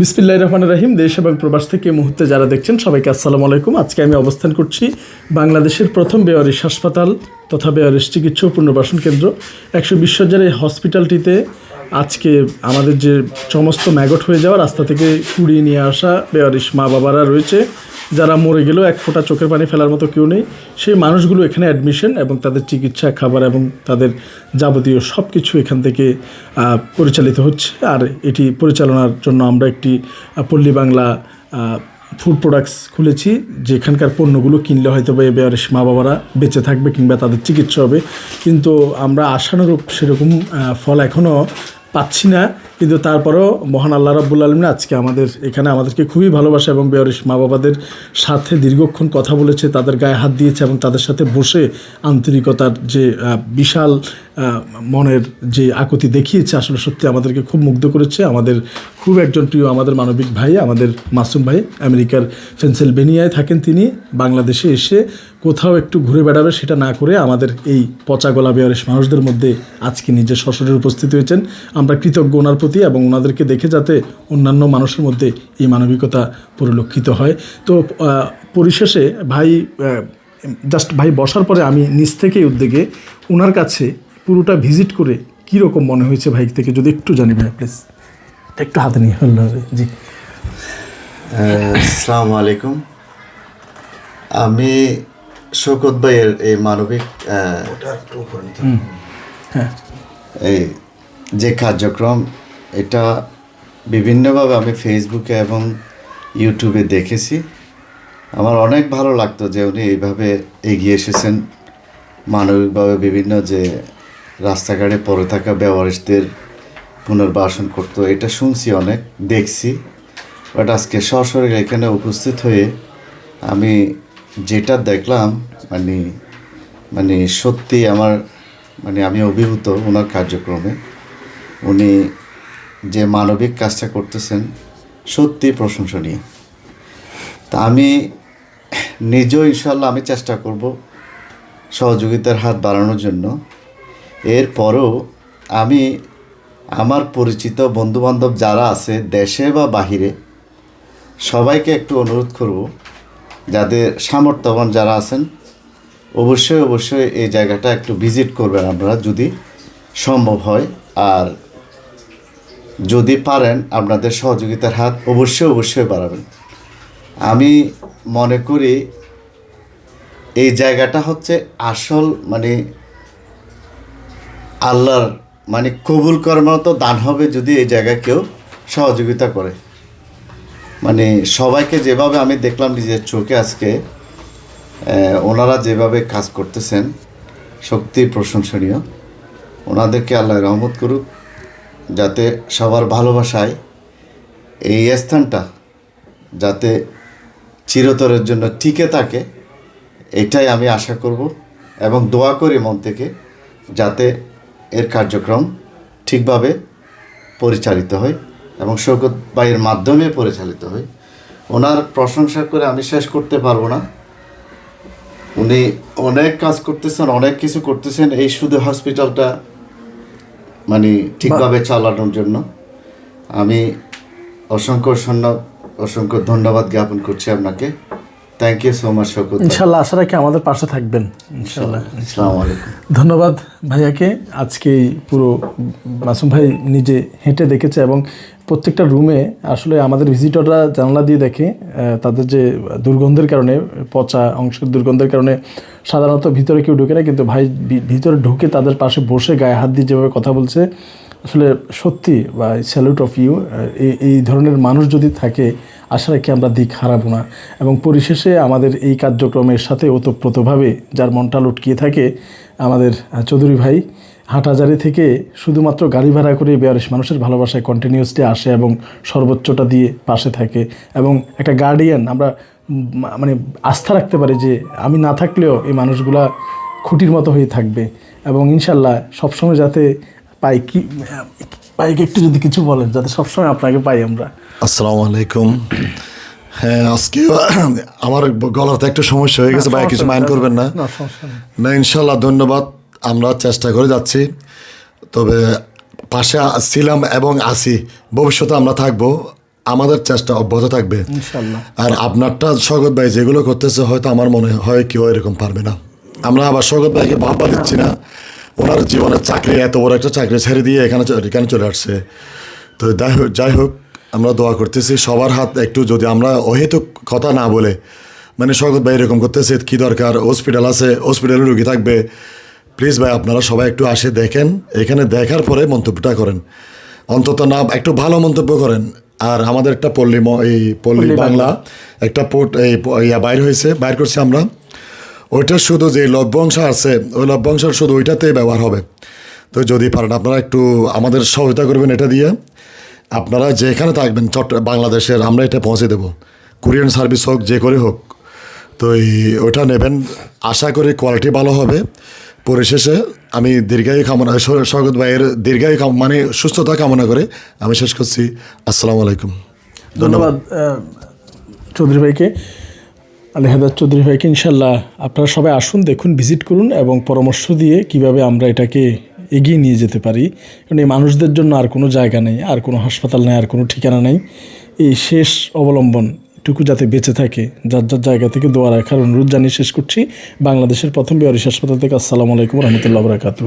বিসমিল্লাহ রহমান রাহিম, দেশ এবং প্রবাস থেকে মুহূর্তে যারা দেখছেন সবাইকে আসসালামু আলাইকুম। আজকে আমি অবস্থান করছি বাংলাদেশের প্রথম বেয়ারিশ হাসপাতাল তথা বেয়ারিশ চিকিৎসা ও পুনর্বাসন কেন্দ্র। একশো বিশ হাজার এই হসপিটালটিতে আজকে আমাদের যে সমস্ত ম্যাগট হয়ে যাওয়া রাস্তা থেকে কুড়িয়ে নিয়ে আসা বেয়ারিশ মা বাবারা রয়েছে। যারা মরে গেলেও এক ফোঁটা চোখের পানি ফেলার মতো কেউ নেই। সেই মানুষগুলো এখানে অ্যাডমিশন এবং তাদের চিকিৎসা, খাবার এবং তাদের যাবতীয় সব কিছু এখান থেকে পরিচালিত হচ্ছে। আর এটি পরিচালনার জন্য আমরা একটি পল্লী বাংলা ফুড প্রোডাক্টস খুলেছি, যেখানকার পণ্যগুলো কিনলে হয়তো বা এবার মা বাবারা বেঁচে থাকবে কিংবা তাদের চিকিৎসা হবে। কিন্তু আমরা আশানুরূপ সেরকম ফল এখনও পাচ্ছি না। কিন্তু তারপরেও মহান আল্লাহ রাব্বুল আলমিন আজকে আমাদের এখানে আমাদেরকে খুবই ভালোবাসে এবং বেয়ারিশ মা বাবাদের সাথে দীর্ঘক্ষণ কথা বলেছে, তাদের গায়ে হাত দিয়েছে এবং তাদের সাথে বসে আন্তরিকতার যে বিশাল মনের যে আকুতি দেখিয়েছে, আসলে সত্যি আমাদেরকে খুব মুগ্ধ করেছে। আমাদের খুব একজন প্রিয় আমাদের মানবিক ভাই, আমাদের মাসুম ভাই, আমেরিকার পেনসিলভেনিয়ায় থাকেন তিনি। বাংলাদেশে এসে কোথাও একটু ঘুরে বেড়াবে সেটা না করে আমাদের এই পচা গলা বেয়ারিশ মানুষদের মধ্যে আজকে নিজের সশরীর উপস্থিত হয়েছেন। আমরা কৃতজ্ঞ ওনার প্রতি এবং ওনাদেরকে দেখে যাতে অন্যান্য মানুষের মধ্যে এই মানবিকতা পরিলক্ষিত হয়। তো পরিশেষে ভাই জাস্ট ভাই বসার পরে আমি নিজ থেকেই উদ্যোগে ওনার কাছে পুরোটা ভিজিট করে কী রকম মনে হয়েছে ভাই থেকে যদি একটু জানি ভাই প্লিজ একটু হাতে নিয়ে ফেললে হবে। জি। আসসালামু আলাইকুম। আমি শৌকত ভাইয়ের এই মানবিক আহ, এই যে কার্যক্রম এটা বিভিন্নভাবে আমি ফেসবুকে এবং ইউটিউবে দেখেছি। আমার অনেক ভালো লাগতো যে উনি এইভাবে এগিয়ে এসেছেন। মানবিকভাবে বিভিন্ন যে রাস্তাঘাটে পড়ে থাকা ব্যবহারিকদের পুনর্বাসন করতো, এটা শুনছি অনেক, দেখছি। বাট আজকে সশরীরে এখানে উপস্থিত হয়ে আমি যেটা দেখলাম মানে মানে সত্যি আমার মানে আমি অভিভূত ওনার কার্যক্রমে। উনি যে মানবিক কাজটা করতেছেন সত্যি প্রশংসনীয়। তা আমি নিজেও ইনশাল্লাহ আমি চেষ্টা করব সহযোগিতার হাত বাড়ানোর জন্য। এরপরও আমি আমার পরিচিত বন্ধুবান্ধব যারা আছে, দেশে বা বাহিরে, সবাইকে একটু অনুরোধ করব, যাদের সামর্থ্যবান যারা আছেন, অবশ্যই অবশ্যই এই জায়গাটা একটু ভিজিট করবেন আপনারা যদি সম্ভব হয়। আর যদি পারেন আপনাদের সহযোগিতার হাত অবশ্যই অবশ্যই বাড়াবেন। আমি মনে করি এই জায়গাটা হচ্ছে আসল মানে আল্লাহর মানে কবুল করার মতো দান হবে যদি এই জায়গায় কেউ সহযোগিতা করে। মানে সবাইকে যেভাবে আমি দেখলাম নিজের চোখে আজকে ওনারা যেভাবে কাজ করতেছেন সত্যি প্রশংসনীয়। ওনাদেরকে আল্লাহ রহমত করুক। যাতে সবার ভালোবাসায় এই স্থানটা যাতে চিরতরের জন্য টিকে থাকে, এটাই আমি আশা করব এবং দোয়া করি মন থেকে যাতে এর কার্যক্রম ঠিকভাবে পরিচালিত হয় এবং শৌকত ভাইয়ের মাধ্যমে পরিচালিত হয়। ওনার প্রশংসা করে আমি শেষ করতে পারব না। উনি অনেক কাজ করতেছেন, অনেক কিছু করতেছেন। এই শুধু হসপিটালটা মানে ঠিকভাবে চালানোর জন্য আমি অসংখ্য অসংখ্য ধন্যবাদ জ্ঞাপন করছি আপনাকে। থ্যাংক ইউ সো মাচ সকল ইনশাল্লাহ আশা রাখি আমাদের পাশে থাকবেন ইনশাল্লাহ। আসসালামু আলাইকুম ধন্যবাদ ভাইয়াকে। আজকে পুরো মাসুম ভাই নিজে হেঁটে দেখেছে এবং প্রত্যেকটা রুমে আসলে আমাদের ভিজিটররা জানলা দিয়ে দেখে তাদের যে দুর্গন্ধের কারণে, পচা অংশের দুর্গন্ধের কারণে সাধারণত ভিতরে কেউ ঢুকে না, কিন্তু ভাই ভিতরে ঢুকে তাদের পাশে বসে গায়ে হাত দিয়ে যেভাবে কথা বলছে, আসলে সত্যি বা স্যালুট অফ ইউ এই ধরনের মানুষ যদি থাকে, আশা রাখি আমরা দিক হারাবো না। এবং পরিশেষে আমাদের এই কার্যক্রমের সাথে ওতপ্রোতভাবে যার মনটা লটকিয়ে থাকে, আমাদের চৌধুরী ভাই হাটহাজারি থেকে শুধুমাত্র গাড়ি ভাড়া করে বেয়ারিশ মানুষের ভালোবাসায় কন্টিনিউসলি আসে এবং সর্বোচ্চটা দিয়ে পাশে থাকে এবং একটা গার্ডিয়ান আমরা মানে আস্থা রাখতে পারি যে আমি না থাকলেও এই মানুষগুলা খুঁটির মতো হয়ে থাকবে এবং ইনশাল্লাহ সবসময় যাতে পাই কি পাইকে একটু যদি কিছু বলেন যাতে সবসময় আপনাকে পাই আমরা। আসসালামু আলাইকুম। হ্যাঁ আজকে আমার গলাতে একটু সমস্যা হয়ে গেছে ভাই কিছু মাইন্ড করবেন না। না ইনশাল্লাহ ধন্যবাদ। আমরা চেষ্টা করে যাচ্ছি। তবে পাশে ছিলাম এবং আছি। ভবিষ্যতে আমরা থাকব। আমাদের চেষ্টা অব্যাহত থাকবে। আর আপনারটা স্বগত ভাই যেগুলো করতেছে হয়তো আমার মনে হয় কেউ এরকম পারবে না। আমরা আবার স্বগত ভাইকে ভাববা দিচ্ছি না। ওনার জীবনের চাকরি এত বড় একটা চাকরি ছেড়ে দিয়ে এখানে এখানে চলে আসছে? তো যাই হোক যাই হোক আমরা দোয়া করতেছি। সবার হাত একটু যদি আমরা অহেতুক কথা না বলে মানে স্বগত ভাই এরকম করতেছে কি দরকার? হসপিটাল আছে হসপিটালে রুগী থাকবে। প্লিজ ভাই আপনারা সবাই একটু আসে দেখেন। এখানে দেখার পরে মন্তব্যটা করেন। অন্তত না একটু ভালো মন্তব্য করেন। আর আমাদের একটা পল্লী এই পল্লী বাংলা একটা পোর্ট এই ইয়া বাইর হয়েছে বাইর করছি আমরা। ওইটা শুধু যে লভ্যাংশ আছে ওই লভ্যাংশ শুধু ওইটাতেই ব্যবহার হবে। তো যদি পারেন আপনারা একটু আমাদের সহায়তা করবেন এটা দিয়ে। আপনারা যেখানে থাকবেন চট্ট বাংলাদেশের আমরা এটা পৌঁছে দেবো। কুরিয়ান সার্ভিস হোক যে করে হোক। তো এই ওটা নেবেন। আশা করি কোয়ালিটি ভালো হবে। পরিশেষে আমি দীর্ঘায়ু কামনা স্বগত ভাইয়ের দীর্ঘায়ু মানে সুস্থতা কামনা করে আমি শেষ করছি। আসসালামু আলাইকুম। ধন্যবাদ চৌধুরী ভাইকে। আলী চৌধুরী ভাইকে ইনশাল্লাহ আপনারা সবাই আসুন, দেখুন, ভিজিট করুন এবং পরামর্শ দিয়ে কীভাবে আমরা এটাকে এগিয়ে নিয়ে যেতে পারি। কারণ এই মানুষদের জন্য আর কোনো জায়গা নেই, আর কোনো হাসপাতাল নেই, আর কোনো ঠিকানা নেই। এই শেষ অবলম্বন টুকু যাতে বেঁচে থাকে, যার যার জায়গা থেকে দোয়া রাখার অনুরোধ জানিয়ে শেষ করছি। বাংলাদেশের প্রথম বেয়ারিশ হাসপাতাল থেকে আসসালামু আলাইকুম রহমতুল্লাহ বরাকাতু